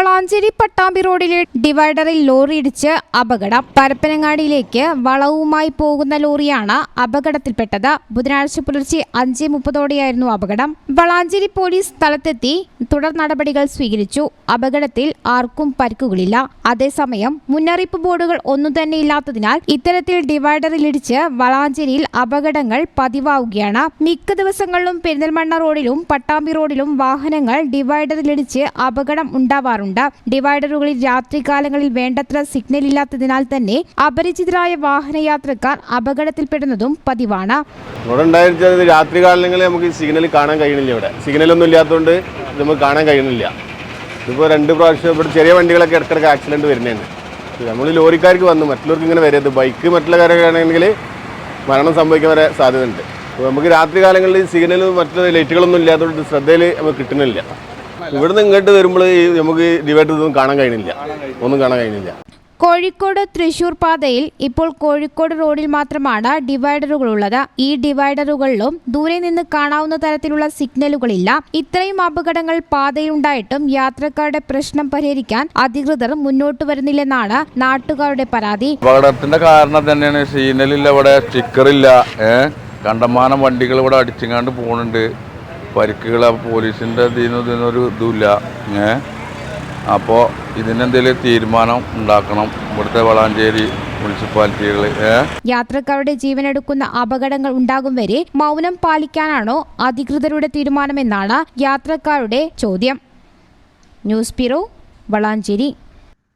വളാഞ്ചേരി പട്ടാമ്പി റോഡിലെ ഡിവൈഡറിൽ ലോറി ഇടിച്ച് അപകടം. പരപ്പനങ്ങാടിയിലേക്ക് വളവുമായി പോകുന്ന ലോറിയാണ് അപകടത്തിൽപ്പെട്ടത്. ബുധനാഴ്ച പുലർച്ചെ അഞ്ച് മുപ്പതോടെയായിരുന്നു അപകടം. വളാഞ്ചേരി പോലീസ് സ്ഥലത്തെത്തി തുടർ നടപടികൾ സ്വീകരിച്ചു. അപകടത്തിൽ ആർക്കും പരിക്കുകളില്ല. അതേസമയം മുന്നറിയിപ്പ് ബോർഡുകൾ ഒന്നും തന്നെ ഇല്ലാത്തതിനാൽ ഇത്തരത്തിൽ ഡിവൈഡറിൽ ഇടിച്ച് വളാഞ്ചേരിയിൽ അപകടങ്ങൾ പതിവാവുകയാണ്. മിക്ക ദിവസങ്ങളിലും പെരിന്തൽമണ്ണ റോഡിലും പട്ടാമ്പി റോഡിലും വാഹനങ്ങൾ ഡിവൈഡറിലിടിച്ച് അപകടം ഉണ്ടാവാറുണ്ട്. ഡിവൈഡറുകളിൽ രാത്രികാലങ്ങളിൽ വേണ്ടത്ര സിഗ്നൽ ഇല്ലാത്തതിനാൽ തന്നെ അപരിചിതരായ വാഹനയാത്രക്കാർ അപകടത്തിൽപ്പെടുന്നതും പതിവാണ്. ഇവിടെ ഉണ്ടായിരുന്നത് രാത്രി കാലങ്ങളിൽ നമുക്ക് സിഗ്നൽ കാണാൻ കഴിയുന്നില്ല ഇവിടെ. സിഗ്നലൊന്നും ഇല്ലാത്തതുകൊണ്ട് നമുക്ക് കാണാൻ കഴിയുന്നില്ല ഇതിപ്പോൾ രണ്ട് പ്രാവശ്യം ഇവിടെ ചെറിയ വണ്ടികളൊക്കെ ഇടയ്ക്കിടയ്ക്ക് ആക്സിഡന്റ് വരുന്നതാണ് നമ്മൾ ലോറിക്കാർക്ക് വന്നു. മറ്റുള്ളവർക്ക് ഇങ്ങനെ വരരുത് ബൈക്ക് മറ്റുള്ള കാര്യമാണെങ്കിൽ മരണം സംഭവിക്കാൻ വരെ സാധ്യതയുണ്ട്. അപ്പോൾ നമുക്ക് രാത്രി കാലങ്ങളിൽ സിഗ്നലും മറ്റുള്ള ലൈറ്റുകളൊന്നും ഇല്ലാത്തതുകൊണ്ട് ശ്രദ്ധയിൽ നമുക്ക് കിട്ടുന്നില്ല. ഇവിടുന്ന് ഇങ്ങോട്ട് വരുമ്പോൾ ഈ നമുക്ക് ഡിവൈഡർ ഒന്നും കാണാൻ കഴിയുന്നില്ല. ഒന്നും കാണാൻ കഴിയുന്നില്ല. കോഴിക്കോട് തൃശൂർ പാതയിൽ ഇപ്പോൾ കോഴിക്കോട് റോഡിൽ മാത്രമാണ് ഡിവൈഡറുകൾ ഡിവൈഡറുകളുള്ളത്. ഈ ഡിവൈഡറുകളിലും ദൂരെ നിന്ന് കാണാവുന്ന തരത്തിലുള്ള സിഗ്നലുകളില്ല. ഇത്രയും അപകടങ്ങൾ പാതയിലുണ്ടായിട്ടും യാത്രക്കാരുടെ പ്രശ്നം പരിഹരിക്കാൻ അധികൃതർ മുന്നോട്ട് വരുന്നില്ലെന്നാണ് നാട്ടുകാരുടെ പരാതി. അപകടത്തിന്റെ കാരണം തന്നെയാണ് സിഗ്നലില്ല ഇവിടെ സ്റ്റിക്കറില്ല കണ്ടമാനം വണ്ടികൾ ഇവിടെ അടിച്ചങ്ങാണ്ട് പോകുന്നുണ്ട് പരിക്കുകൾ പോലീസിന്റെ ഇതിന് ഇതിനൊരു ഇതുമില്ല. ഏ? അപ്പോൾ ഇതിനെന്തെങ്കിലും തീരുമാനം ഉണ്ടാക്കണം. ഇവിടുത്തെ വളാഞ്ചേരി യാത്രക്കാരുടെ ജീവനെടുക്കുന്ന അപകടങ്ങൾ ഉണ്ടാകും വരെ മൗനം പാലിക്കാനാണോ അധികൃതരുടെ തീരുമാനമെന്നാണ് യാത്രക്കാരുടെ ചോദ്യം. News bureau Valanchery.